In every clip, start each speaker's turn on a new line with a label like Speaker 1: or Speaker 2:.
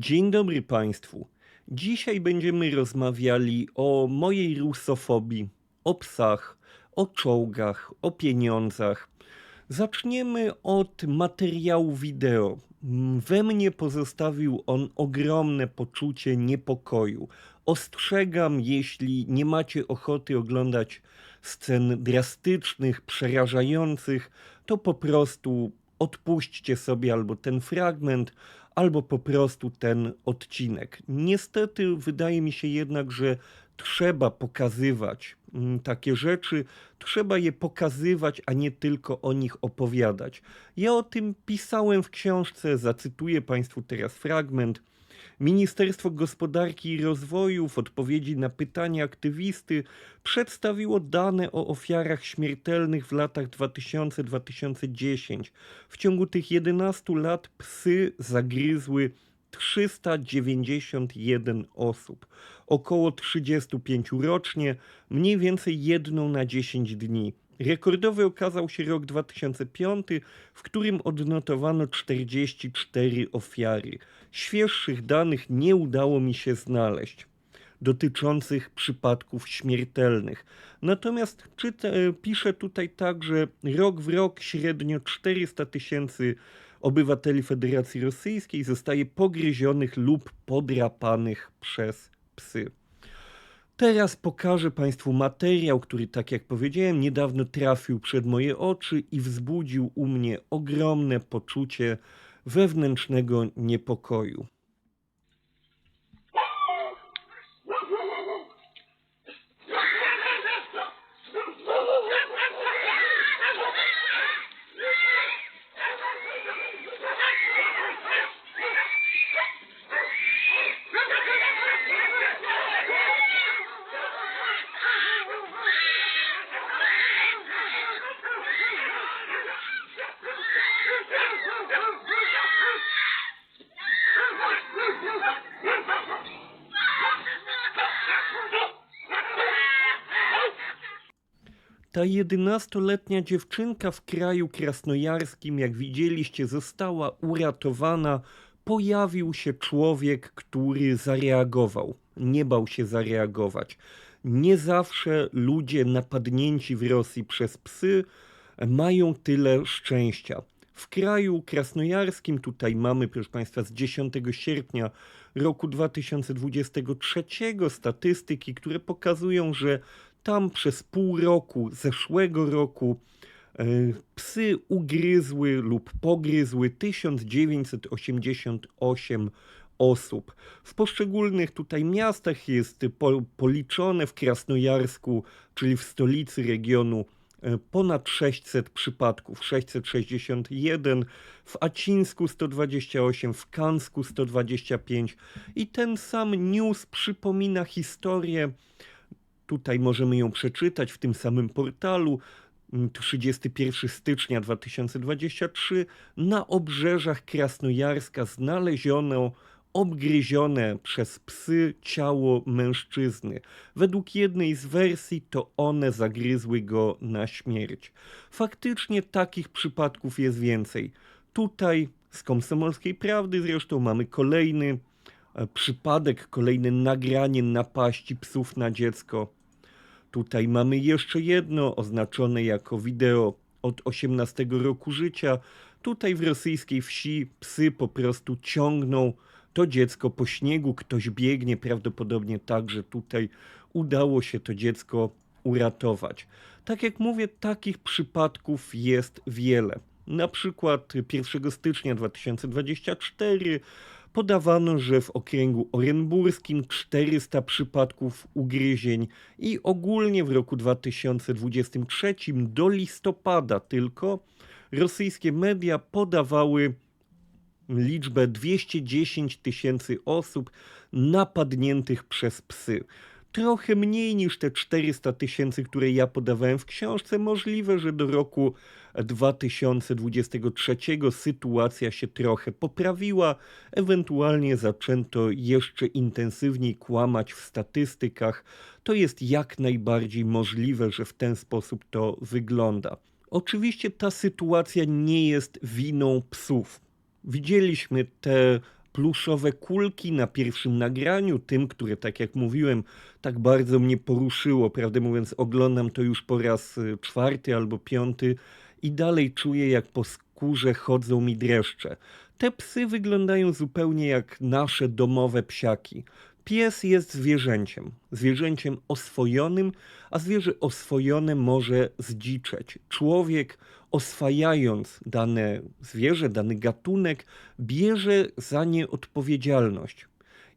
Speaker 1: Dzień dobry Państwu. Dzisiaj będziemy rozmawiali o mojej rusofobii, o psach, o czołgach, o pieniądzach. Zaczniemy od materiału wideo. We mnie pozostawił on ogromne poczucie niepokoju. Ostrzegam, jeśli nie macie ochoty oglądać scen drastycznych, przerażających, to po prostu odpuśćcie sobie albo ten fragment, albo po prostu ten odcinek. Niestety wydaje mi się jednak, że trzeba pokazywać mm, takie rzeczy, trzeba je pokazywać, a nie tylko o nich opowiadać. Ja o tym pisałem w książce, zacytuję Państwu teraz fragment. Ministerstwo Gospodarki i Rozwoju w odpowiedzi na pytania aktywisty przedstawiło dane o ofiarach śmiertelnych w latach 2000-2010. W ciągu tych 11 lat psy zagryzły 391 osób, około 35 rocznie, mniej więcej jedną na 10 dni. Rekordowy okazał się rok 2005, w którym odnotowano 44 ofiary. Świeższych danych nie udało mi się znaleźć dotyczących przypadków śmiertelnych. Natomiast czyta, piszę tutaj tak, że rok w rok średnio 400 tysięcy obywateli Federacji Rosyjskiej zostaje pogryzionych lub podrapanych przez psy. Teraz pokażę Państwu materiał, który, tak jak powiedziałem, niedawno trafił przed moje oczy i wzbudził u mnie ogromne poczucie wewnętrznego niepokoju. Ta 11-letnia dziewczynka w kraju krasnojarskim, jak widzieliście, została uratowana. Pojawił się człowiek, który zareagował. Nie bał się zareagować. Nie zawsze ludzie napadnięci w Rosji przez psy mają tyle szczęścia. W kraju krasnojarskim, tutaj mamy, proszę Państwa, z 10 sierpnia roku 2023 statystyki, które pokazują, że tam przez pół roku zeszłego roku e, psy ugryzły lub pogryzły 1988 osób. W poszczególnych tutaj miastach jest po, policzone w Krasnojarsku, czyli w stolicy regionu, e, ponad 600 przypadków, 661, w Acińsku 128, w Kansku 125 i ten sam news przypomina historię Tutaj możemy ją przeczytać w tym samym portalu. 31 stycznia 2023 na obrzeżach Krasnojarska znaleziono obgryzione przez psy ciało mężczyzny. Według jednej z wersji to one zagryzły go na śmierć. Faktycznie takich przypadków jest więcej. Tutaj z Komsomolskiej Prawdy zresztą mamy kolejny e, przypadek, kolejne nagranie napaści psów na dziecko. Tutaj mamy jeszcze jedno oznaczone jako wideo od 18 roku życia. Tutaj w rosyjskiej wsi psy po prostu ciągną to dziecko po śniegu, ktoś biegnie, prawdopodobnie tak, że tutaj udało się to dziecko uratować. Tak jak mówię, takich przypadków jest wiele. Na przykład 1 stycznia 2024 podawano, że w okręgu orenburskim 400 przypadków ugryzień i ogólnie w roku 2023 do listopada tylko rosyjskie media podawały liczbę 210 tysięcy osób napadniętych przez psy trochę mniej niż te 400 tysięcy, które ja podawałem w książce. Możliwe, że do roku 2023 sytuacja się trochę poprawiła, ewentualnie zaczęto jeszcze intensywniej kłamać w statystykach. To jest jak najbardziej możliwe, że w ten sposób to wygląda. Oczywiście ta sytuacja nie jest winą psów. Widzieliśmy te pluszowe kulki na pierwszym nagraniu, tym, które, tak jak mówiłem, tak bardzo mnie poruszyło. Prawdę mówiąc, oglądam to już po raz y, czwarty albo piąty i dalej czuję, jak po skórze chodzą mi dreszcze. Te psy wyglądają zupełnie jak nasze domowe psiaki. Pies jest zwierzęciem, zwierzęciem oswojonym, a zwierzę oswojone może zdziczeć. Człowiek oswajając dane zwierzę, dany gatunek, bierze za nie odpowiedzialność.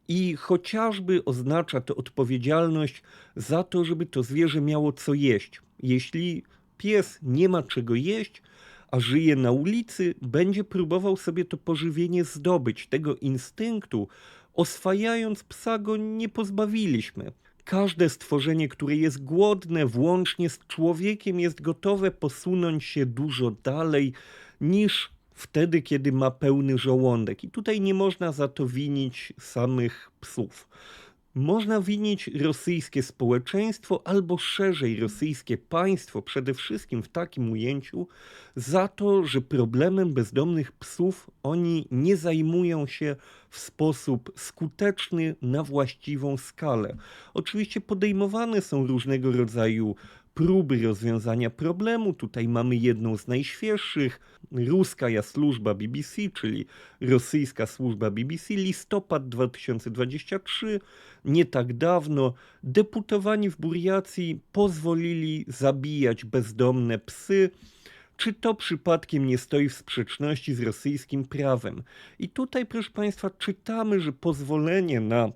Speaker 1: I chociażby oznacza to odpowiedzialność za to, żeby to zwierzę miało co jeść. Jeśli pies nie ma czego jeść, a żyje na ulicy, będzie próbował sobie to pożywienie zdobyć. Tego instynktu, oswajając psa, go nie pozbawiliśmy. Każde stworzenie, które jest głodne, włącznie z człowiekiem, jest gotowe posunąć się dużo dalej niż wtedy, kiedy ma pełny żołądek. I tutaj nie można za to winić samych psów. Można winić rosyjskie społeczeństwo albo szerzej rosyjskie państwo, przede wszystkim w takim ujęciu, za to, że problemem bezdomnych psów oni nie zajmują się w sposób skuteczny na właściwą skalę. Oczywiście podejmowane są różnego rodzaju próby rozwiązania problemu. Tutaj mamy jedną z najświeższych, ruska służba BBC, czyli rosyjska służba BBC, listopad 2023, nie tak dawno, deputowani w Buriacji pozwolili zabijać bezdomne psy. Czy to przypadkiem nie stoi w sprzeczności z rosyjskim prawem? I tutaj, proszę Państwa, czytamy, że pozwolenie na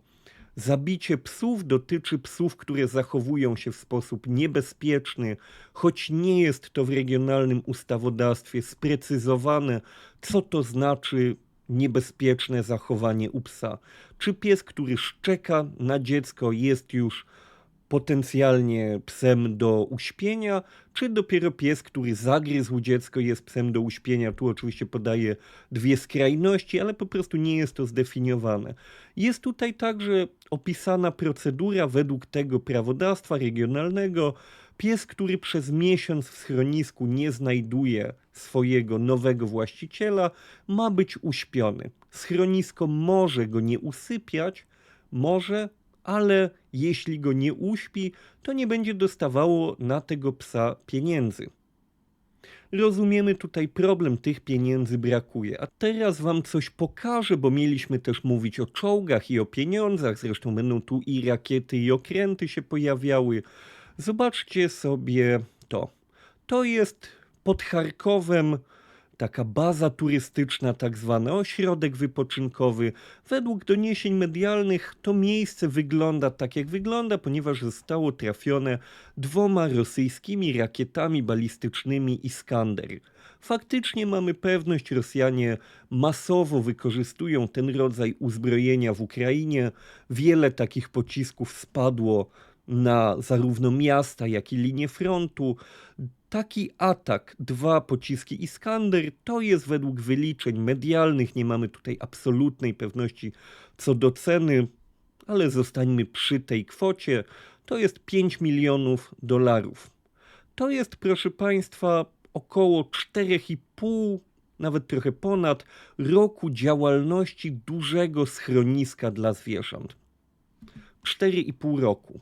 Speaker 1: Zabicie psów dotyczy psów, które zachowują się w sposób niebezpieczny, choć nie jest to w regionalnym ustawodawstwie sprecyzowane, co to znaczy niebezpieczne zachowanie u psa. Czy pies, który szczeka na dziecko, jest już potencjalnie psem do uśpienia, czy dopiero pies, który zagryzł dziecko, jest psem do uśpienia. Tu oczywiście podaję dwie skrajności, ale po prostu nie jest to zdefiniowane. Jest tutaj także opisana procedura według tego prawodawstwa regionalnego. Pies, który przez miesiąc w schronisku nie znajduje swojego nowego właściciela, ma być uśpiony. Schronisko może go nie usypiać, może ale jeśli go nie uśpi, to nie będzie dostawało na tego psa pieniędzy. Rozumiemy tutaj problem, tych pieniędzy brakuje. A teraz wam coś pokażę, bo mieliśmy też mówić o czołgach i o pieniądzach. Zresztą będą tu i rakiety, i okręty się pojawiały. Zobaczcie sobie to. To jest pod Charkowem taka baza turystyczna, tak zwany ośrodek wypoczynkowy. Według doniesień medialnych to miejsce wygląda tak, jak wygląda, ponieważ zostało trafione dwoma rosyjskimi rakietami balistycznymi Iskander. Faktycznie mamy pewność, Rosjanie masowo wykorzystują ten rodzaj uzbrojenia w Ukrainie. Wiele takich pocisków spadło na zarówno miasta, jak i linię frontu. Taki atak, dwa pociski Iskander, to jest według wyliczeń medialnych, nie mamy tutaj absolutnej pewności co do ceny, ale zostańmy przy tej kwocie, to jest 5 milionów dolarów. To jest, proszę Państwa, około 4,5, nawet trochę ponad roku działalności dużego schroniska dla zwierząt. 4,5 roku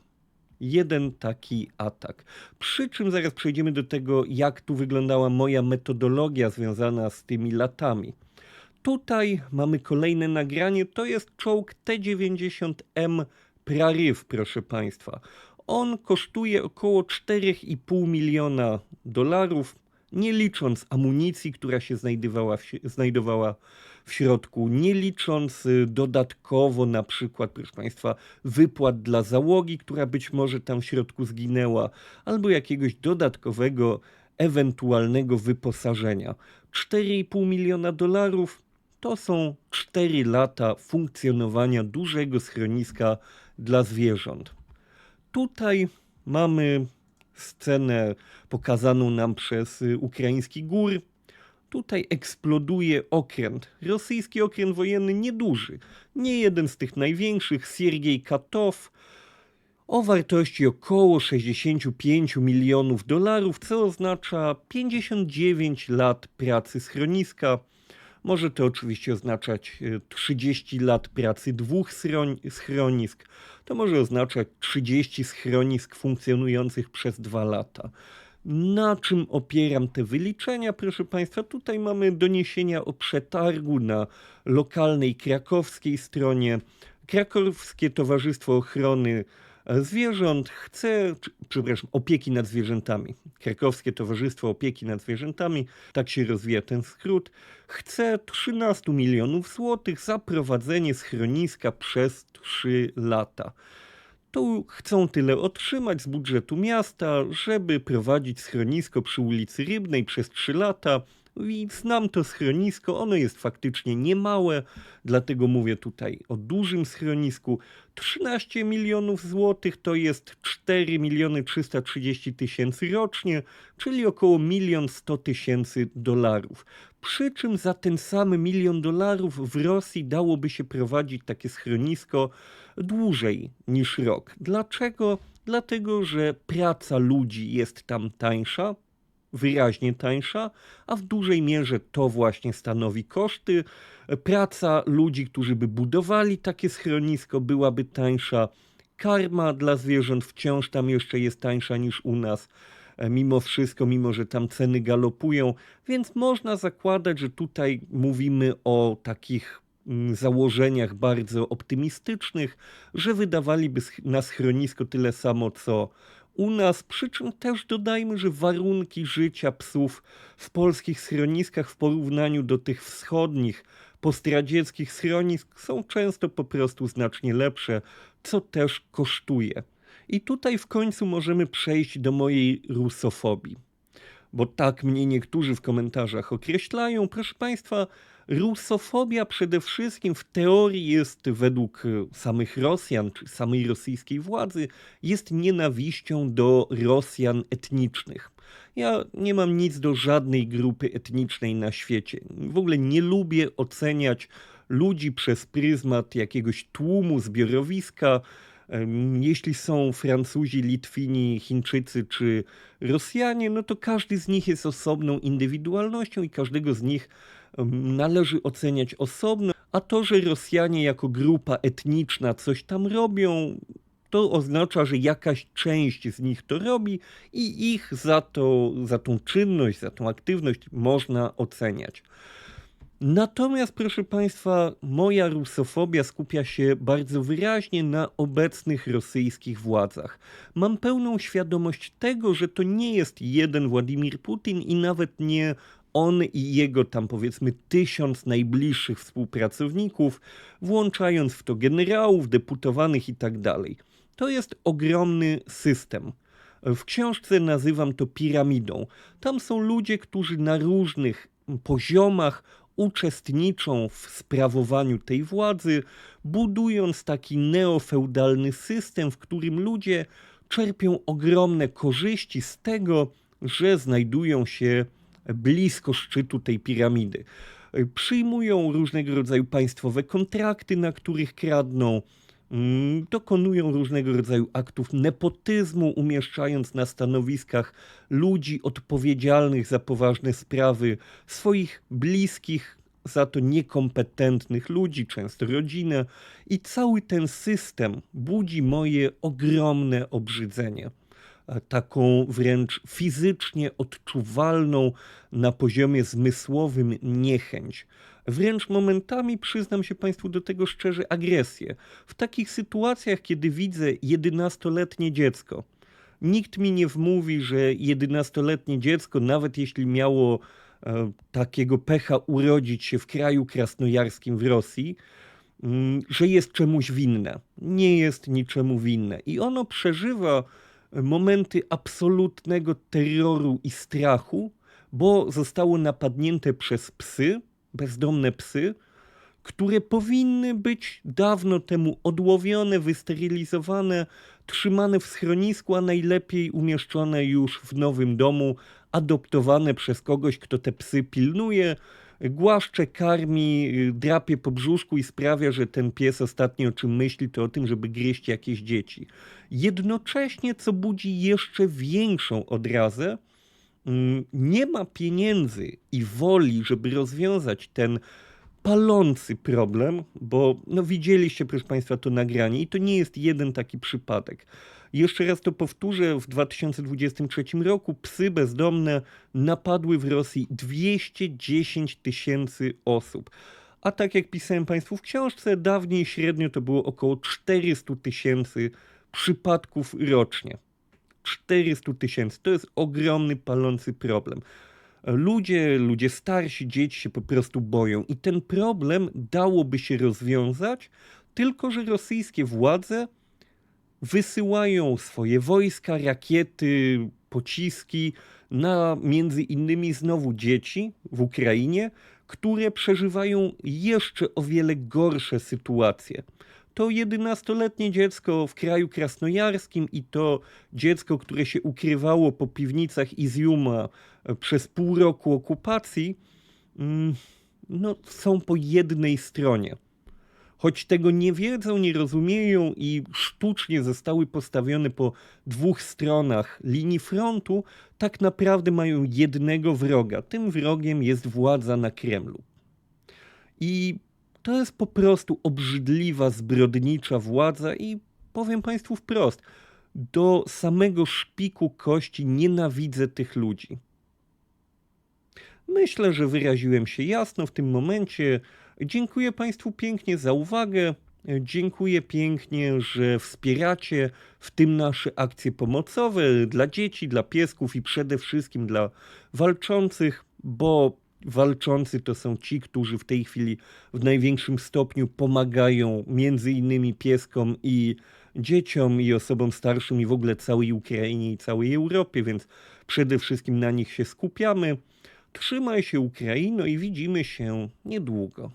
Speaker 1: jeden taki atak. Przy czym zaraz przejdziemy do tego, jak tu wyglądała moja metodologia związana z tymi latami. Tutaj mamy kolejne nagranie, to jest czołg T-90M Prariv, proszę Państwa. On kosztuje około 4,5 miliona dolarów, nie licząc amunicji, która się znajdowała w, znajdowała w środku, nie licząc dodatkowo na przykład, proszę Państwa, wypłat dla załogi, która być może tam w środku zginęła, albo jakiegoś dodatkowego, ewentualnego wyposażenia. 4,5 miliona dolarów to są 4 lata funkcjonowania dużego schroniska dla zwierząt. Tutaj mamy scenę pokazaną nam przez y, ukraiński gór, Tutaj eksploduje okręt. Rosyjski okręt wojenny nieduży. Nie jeden z tych największych, Siergiej Katow, o wartości około 65 milionów dolarów, co oznacza 59 lat pracy schroniska. Może to oczywiście oznaczać e, 30 lat pracy dwóch schronisk. To może oznaczać 30 schronisk funkcjonujących przez dwa lata. Na czym opieram te wyliczenia, proszę Państwa? Tutaj mamy doniesienia o przetargu na lokalnej krakowskiej stronie. Krakowskie Towarzystwo Ochrony Zwierząt chce, przepraszam, opieki nad zwierzętami. Krakowskie Towarzystwo Opieki nad Zwierzętami, tak się rozwija ten skrót, chce 13 milionów złotych za prowadzenie schroniska przez 3 lata. To chcą tyle otrzymać z budżetu miasta, żeby prowadzić schronisko przy ulicy Rybnej przez 3 lata. I znam to schronisko, ono jest faktycznie niemałe, dlatego mówię tutaj o dużym schronisku. 13 milionów złotych to jest 4 miliony 330 tysięcy rocznie, czyli około milion 100 tysięcy dolarów. Przy czym za ten sam milion dolarów w Rosji dałoby się prowadzić takie schronisko dłużej niż rok. Dlaczego? Dlatego, że praca ludzi jest tam tańsza, wyraźnie tańsza, a w dużej mierze to właśnie stanowi koszty. Praca ludzi, którzy by budowali takie schronisko, byłaby tańsza. Karma dla zwierząt wciąż tam jeszcze jest tańsza niż u nas. Mimo wszystko, mimo że tam ceny galopują, więc można zakładać, że tutaj mówimy o takich założeniach bardzo optymistycznych, że wydawaliby na schronisko tyle samo co u nas, przy czym też dodajmy, że warunki życia psów w polskich schroniskach w porównaniu do tych wschodnich, postradzieckich schronisk są często po prostu znacznie lepsze, co też kosztuje. I tutaj w końcu możemy przejść do mojej rusofobii. Bo tak mnie niektórzy w komentarzach określają. Proszę Państwa, rusofobia przede wszystkim w teorii jest według e, samych Rosjan, czy samej rosyjskiej władzy, jest nienawiścią do Rosjan etnicznych. Ja nie mam nic do żadnej grupy etnicznej na świecie. W ogóle nie lubię oceniać ludzi przez pryzmat jakiegoś tłumu, zbiorowiska. Jeśli są Francuzi, Litwini, Chińczycy czy Rosjanie, no to każdy z nich jest osobną indywidualnością i każdego z nich należy oceniać osobno. A to, że Rosjanie jako grupa etniczna coś tam robią, to oznacza, że jakaś część z nich to robi i ich za, to, za tą czynność, za tą aktywność można oceniać. Natomiast, proszę Państwa, moja rusofobia skupia się bardzo wyraźnie na obecnych rosyjskich władzach. Mam pełną świadomość tego, że to nie jest jeden Władimir Putin i nawet nie on i jego tam powiedzmy tysiąc najbliższych współpracowników, włączając w to generałów, deputowanych i tak. To jest ogromny system. W książce nazywam to piramidą. Tam są ludzie, którzy na różnych poziomach uczestniczą w sprawowaniu tej władzy, budując taki neofeudalny system, w którym ludzie czerpią ogromne korzyści z tego, że znajdują się blisko szczytu tej piramidy. Przyjmują różnego rodzaju państwowe kontrakty, na których kradną, mm, dokonują różnego rodzaju aktów nepotyzmu, umieszczając na stanowiskach ludzi odpowiedzialnych za poważne sprawy, swoich bliskich, za to niekompetentnych ludzi, często rodzinę, i cały ten system budzi moje ogromne obrzydzenie. A Taką wręcz fizycznie odczuwalną na poziomie zmysłowym niechęć. Wręcz momentami, przyznam się Państwu do tego szczerze, agresję. W takich sytuacjach, kiedy widzę 11-letnie dziecko, nikt mi nie wmówi, że 11-letnie dziecko, nawet jeśli miało e, takiego pecha urodzić się w kraju krasnojarskim w Rosji, mm, że jest czemuś winne. Nie jest niczemu winne. I ono przeżywa momenty absolutnego terroru i strachu, bo zostało napadnięte przez psy, bezdomne psy, które powinny być dawno temu odłowione, wysterylizowane, trzymane w schronisku, a najlepiej umieszczone już w nowym domu, adoptowane przez kogoś, kto te psy pilnuje, głaszcze, karmi, y, drapie po brzuszku i sprawia, że ten pies ostatnio o czym myśli, to o tym, żeby gryźć jakieś dzieci. Jednocześnie, co budzi jeszcze większą odrazę, mm, nie ma pieniędzy i woli, żeby rozwiązać ten palący problem, bo no widzieliście, proszę Państwa, to nagranie i to nie jest jeden taki przypadek. Jeszcze raz to powtórzę, w 2023 roku psy bezdomne napadły w Rosji 210 tysięcy osób. A tak jak pisałem Państwu w książce, dawniej średnio to było około 400 tysięcy przypadków rocznie. 400 tysięcy to jest ogromny, palący problem. Ludzie, ludzie starsi, dzieci się po prostu boją, i ten problem dałoby się rozwiązać, tylko że rosyjskie władze wysyłają swoje wojska, rakiety, pociski na między innymi znowu dzieci w Ukrainie, które przeżywają jeszcze o wiele gorsze sytuacje. To 11-letnie dziecko w kraju krasnojarskim i to dziecko, które się ukrywało po piwnicach Izjuma e, przez pół roku okupacji, mm, no, są po jednej stronie choć tego nie wiedzą, nie rozumieją i sztucznie zostały postawione po dwóch stronach linii frontu, tak naprawdę mają jednego wroga. Tym wrogiem jest władza na Kremlu. I to jest po prostu obrzydliwa, zbrodnicza władza i powiem Państwu wprost, do samego szpiku kości nienawidzę tych ludzi. Myślę, że wyraziłem się jasno w tym momencie. Dziękuję Państwu pięknie za uwagę. Dziękuję pięknie, że wspieracie w tym nasze akcje pomocowe dla dzieci, dla piesków i przede wszystkim dla walczących, bo walczący to są ci, którzy w tej chwili w największym stopniu pomagają między innymi pieskom i dzieciom i osobom starszym i w ogóle całej Ukrainie i całej Europie, więc przede wszystkim na nich się skupiamy. Trzymaj się Ukraino i widzimy się niedługo.